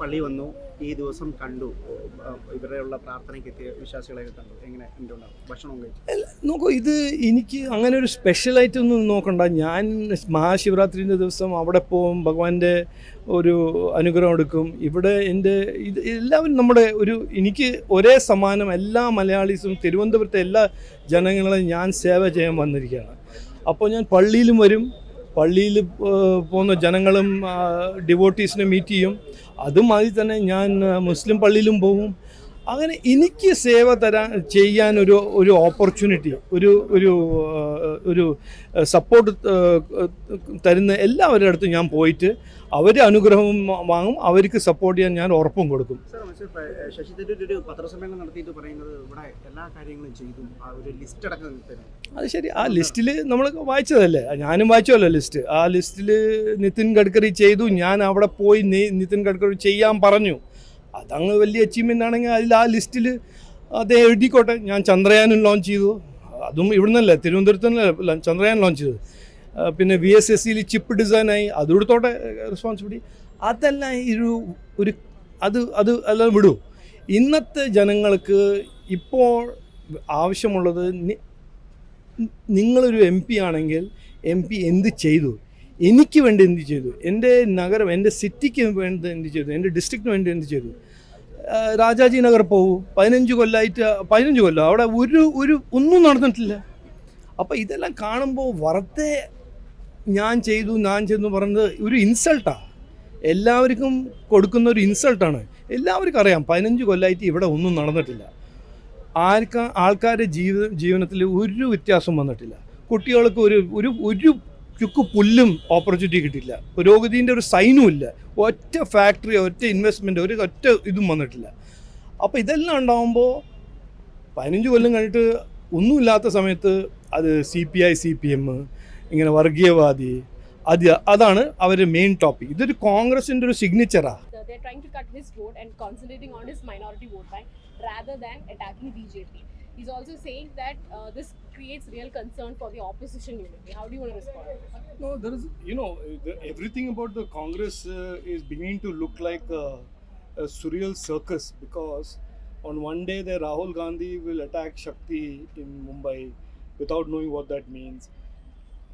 പള്ളി- വന്നു. ഈ ദിവസം കണ്ടു. ഇവരെയുള്ള പ്രാർത്ഥനയ്ക്ക് എത്തിയ വിശ്വാസികളെ കണ്ടു. എങ്ങനെ എന്തുണ്ടാവും ഭക്ഷണം കഴിച്ചു. നോക്കൂ ഇത് എനിക്ക് അങ്ങനെ ഒരു സ്പെഷ്യലായിട്ടൊന്നും നോക്കണ്ട. ഞാൻ മഹാശിവരാത്രിന്റെ ദിവസം അവിടെ പോകും ഭഗവാന്റെ ഒരു അനുഗ്രഹം എടുക്കും. ഇവിടെ എന്റെ ഇത് എല്ലാവരും നമ്മുടെ ഒരു എനിക്ക് ഒരേ സമാനം എല്ലാ മലയാളീസും തിരുവനന്തപുരത്തെ എല്ലാ ജനങ്ങളെയും ഞാൻ സേവ ചെയ്യാൻ വന്നിരിക്കുകയാണ്. അപ്പോൾ ഞാൻ പള്ളിയിലും വരും പള്ളിയിൽ പോകുന്ന ജനങ്ങളും ഡിവോട്ടീസിനെ മീറ്റ് ചെയ്യും. അതുമാതിരി തന്നെ ഞാൻ മുസ്ലിം പള്ളിയിലും പോകും. അങ്ങനെ എനിക്ക് സേവ തരാൻ ചെയ്യാൻ ഒരു ഒരു ഓപ്പർച്യൂണിറ്റി ഒരു ഒരു ഒരു സപ്പോർട്ട് തരുന്ന എല്ലാവരുടെ അടുത്തും ഞാൻ പോയിട്ട് അവരെ അനുഗ്രഹം വാങ്ങും അവർക്ക് സപ്പോർട്ട് ചെയ്യാൻ ഞാൻ ഉറപ്പും കൊടുക്കും. സാർ പക്ഷേ ഇപ്പൊ, ശശി തരൂർ ഒരു പത്രസമ്മേളനം നടത്തിയിട്ട് പറയുന്നത് ഇവിടെ എല്ലാ കാര്യങ്ങളും ചെയ്തു ഒരു ലിസ്റ്റ് അടക്കം അത് ശരി. ആ ലിസ്റ്റിൽ നമ്മൾ വായിച്ചതല്ലേ? ഞാനും വായിച്ചല്ലോ ലിസ്റ്റ് ആ ലിസ്റ്റിൽ നിതിൻ ഗഡ്കറി ചെയ്തു ഞാൻ അവിടെ പോയി നിതിൻ ഗഡ്കറി ചെയ്യാൻ പറഞ്ഞു. അതങ്ങ് വലിയ അച്ചീവ്മെന്റ് ആണെങ്കിൽ അതിൽ ആ ലിസ്റ്റിൽ അത് എഴുതിക്കോട്ടെ. ഞാൻ ചന്ദ്രയാനും ലോഞ്ച് ചെയ്തു. അതും ഇവിടുന്നല്ലേ തിരുവനന്തപുരത്ത് നിന്നല്ലേ ചന്ദ്രയാൻ ലോഞ്ച് ചെയ്തത്. പിന്നെ വി എസ് എസ് സിയിൽ ചിപ്പ് ഡിസൈനായി അത് കൊടുത്തോട്ടെ റെസ്പോൺസിബിലിറ്റി അതെല്ലാം ഒരു ഒരു അത് അത് എല്ലാം വിടൂ. ഇന്നത്തെ ജനങ്ങൾക്ക് ഇപ്പോൾ ആവശ്യമുള്ളത് നിങ്ങളൊരു എം പി ആണെങ്കിൽ എം പി എന്ത് ചെയ്തു? എനിക്ക് വേണ്ടി എന്ത് ചെയ്തു? എന്റെ നഗരം എന്റെ സിറ്റിക്ക് വേണ്ടി എന്ത് ചെയ്തു? എന്റെ ഡിസ്ട്രിക്റ്റിന് വേണ്ടി എന്ത് ചെയ്തു? രാജാജി നഗർ പോകൂ പതിനഞ്ച് കൊല്ലമായിട്ട് പതിനഞ്ച് കൊല്ലം. അവിടെ ഒരു ഒരു ഒന്നും നടന്നിട്ടില്ല. അപ്പോൾ ഇതെല്ലാം കാണുമ്പോൾ വെറുതെ ഞാൻ ചെയ്തു ഞാൻ ചെയ്തു എന്ന് പറയുന്നത് ഒരു ഇൻസൾട്ടാണ് എല്ലാവർക്കും കൊടുക്കുന്ന ഒരു ഇൻസൾട്ടാണ് എല്ലാവർക്കും അറിയാം പതിനഞ്ച് കൊല്ലമായിട്ട് ഇവിടെ ഒന്നും നടന്നിട്ടില്ല. ആർക്കാ ആൾക്കാരുടെ ജീവ ജീവനത്തിൽ ഒരു വ്യത്യാസം വന്നിട്ടില്ല. കുട്ടികൾക്ക് ഒരു ഒരു ഒരു ചുക്ക് പുല്ലും ഓപ്പർച്യൂണിറ്റി കിട്ടില്ല പുരോഗതിന്റെ ഒരു സൈനും ഇല്ല. ഒറ്റ ഫാക്ടറി ഒറ്റ ഇൻവെസ്റ്റ്മെന്റ് ഒരു ഒറ്റ ഇതും വന്നിട്ടില്ല. അപ്പോൾ ഇതെല്ലാം ഉണ്ടാകുമ്പോൾ പതിനഞ്ച് കൊല്ലം കഴിഞ്ഞിട്ട് ഒന്നുമില്ലാത്ത സമയത്ത് അത് C P I C P M ഇങ്ങനെ വർഗീയവാദി അത് അതാണ് അവരുടെ മെയിൻ ടോപ്പിക് ഇതൊരു കോൺഗ്രസിന്റെ ഒരു സിഗ്നേച്ചറാണ് they're trying to cut his vote and concentrating on his minority vote bank rather than attacking BJP. He's also saying that uh, this creates real concern for the opposition unity. How do you want to respond? No, there is, you know, the, everything about the Congress uh, is beginning to look like a, a surreal circus because on one day the Rahul Gandhi will attack Shakti in Mumbai without knowing what that means.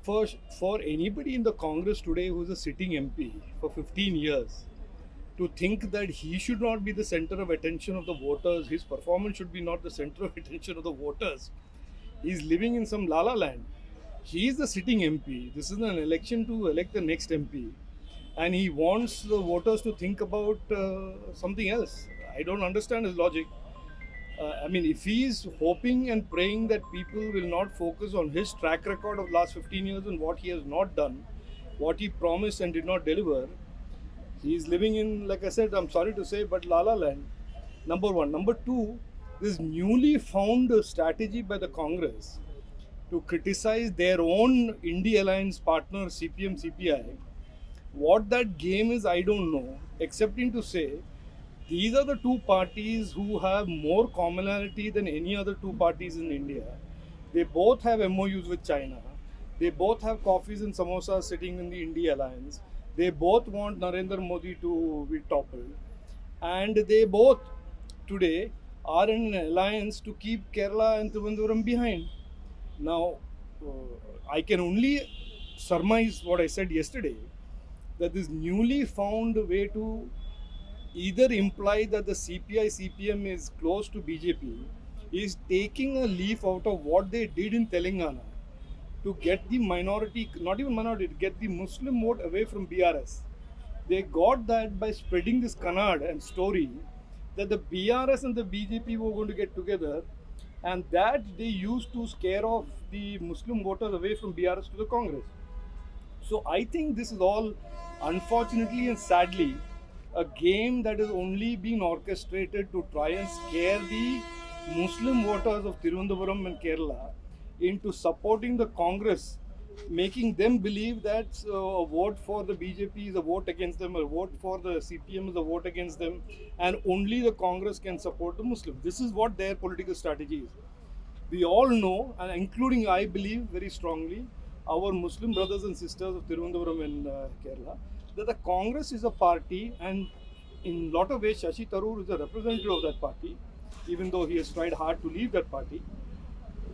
For, for anybody in the Congress today who's a sitting MP for 15 years, to think that he should not be the center of attention of the voters, his performance should be not the center of attention of the voters. He's living in some la la land. He is the sitting MP. This is an election to elect the next MP. And he wants the voters to think about uh, something else. I don't understand his logic. Uh, I mean, if he is hoping and praying that people will not focus on his track record of last 15 years and what he has not done, what he promised and did not deliver, he is living in, like I said, I'm sorry to say, but la la land. Number one. Number two, this newly found strategy by the Congress to criticize their own India alliance partner CPM CPI. What that game is, I don't know, excepting to say these are the two parties who have more commonality than any other two parties in India. They both have MOUs with China. They both have coffees and samosas sitting in the India alliance. They both want Narendra Modi to be toppled. And they both today are in an alliance to keep Kerala and Trivandrum behind. Now, uh, I can only surmise what I said yesterday that this newly found way to either imply that the CPI CPM is close to BJP is taking a leaf out of what they did in Telangana to get the minority, not even minority, to get the Muslim vote away from BRS. They got that by spreading this canard and story that the BRS and the BJP were going to get together and that they used to scare off the Muslim voters away from BRS to the Congress. So I think this is all, unfortunately and sadly, a game that is only being orchestrated to try and scare the Muslim voters of Tirundapuram and Kerala into supporting the Congress, making them believe that uh, a vote for the BJP is a vote against them, a vote for the CPM is a vote against them, and only the Congress can support the Muslims. This is what their political strategy is. We all know, and including I believe very strongly, our Muslim brothers and sisters of Tirundapuram and uh, Kerala, that the Congress is a party and in a lot of ways, Shashi Tharoor is a representative of that party, even though he has tried hard to leave that party.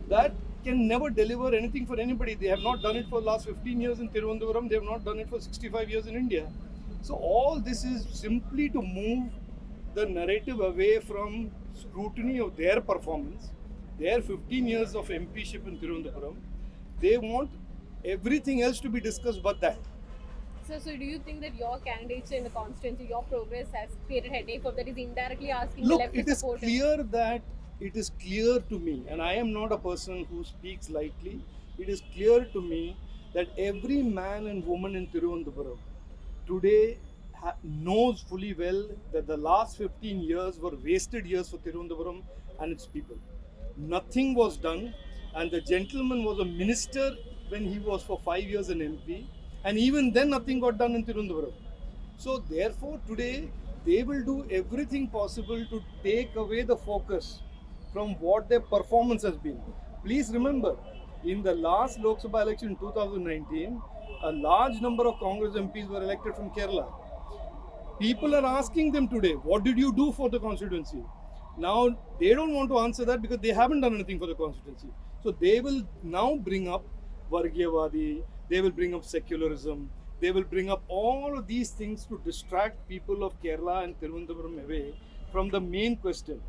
That can never deliver anything for anybody. They have not done it for the last 15 years in Tiruvandhuram. They have not done it for 65 years in India. So all this is simply to move the narrative away from scrutiny of their performance, their 15 years of MPship in Tiruvandhuram. They want everything else to be discussed but that. So, so do you think that your candidature in the constituency, your progress has created headache for that is indirectly asking the Look, left it is clear that it is clear to me, and I am not a person who speaks lightly. It is clear to me that every man and woman in Tiruvandhuram today ha- knows fully well that the last 15 years were wasted years for Tiruvandhuram and its people. Nothing was done, and the gentleman was a minister when he was for five years an MP, and even then nothing got done in Tiruvandhuram. So therefore today they will do everything possible to take away the focus from what their performance has been. Please remember, in the last Lok Sabha election in 2019, a large number of Congress MPs were elected from Kerala. People are asking them today, what did you do for the constituency? Now they don't want to answer that because they haven't done anything for the constituency. So they will now bring up Vargiyavadi, they will bring up secularism, they will bring up all of these things to distract people of Kerala and Tirunelveli away from the main question.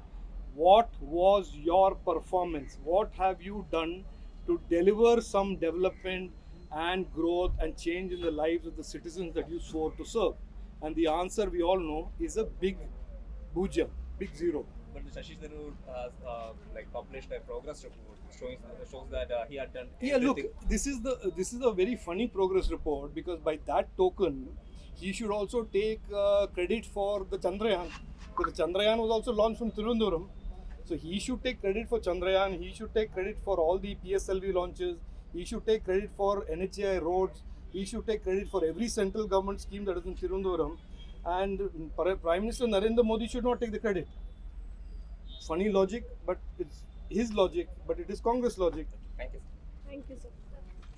What was your performance? What have you done to deliver some development and growth and change in the lives of the citizens that you swore to serve? And the answer we all know is a big bujam, big zero. But Shashi Tharoor has uh, like published a progress report showing shows that uh, he had done Yeah, look, this is the this is a very funny progress report because by that token, he should also take uh, credit for the Chandrayaan. Because the Chandrayaan was also launched from Tirunelveli, so he should take credit for Chandrayaan. He should take credit for all the PSLV launches. He should take credit for NHAI roads. He should take credit for every central government scheme that is in Tirunelveli. And Prime Minister Narendra Modi should not take the credit. Funny logic, but it's his logic, but it is Congress logic. Thank you. Thank you, sir.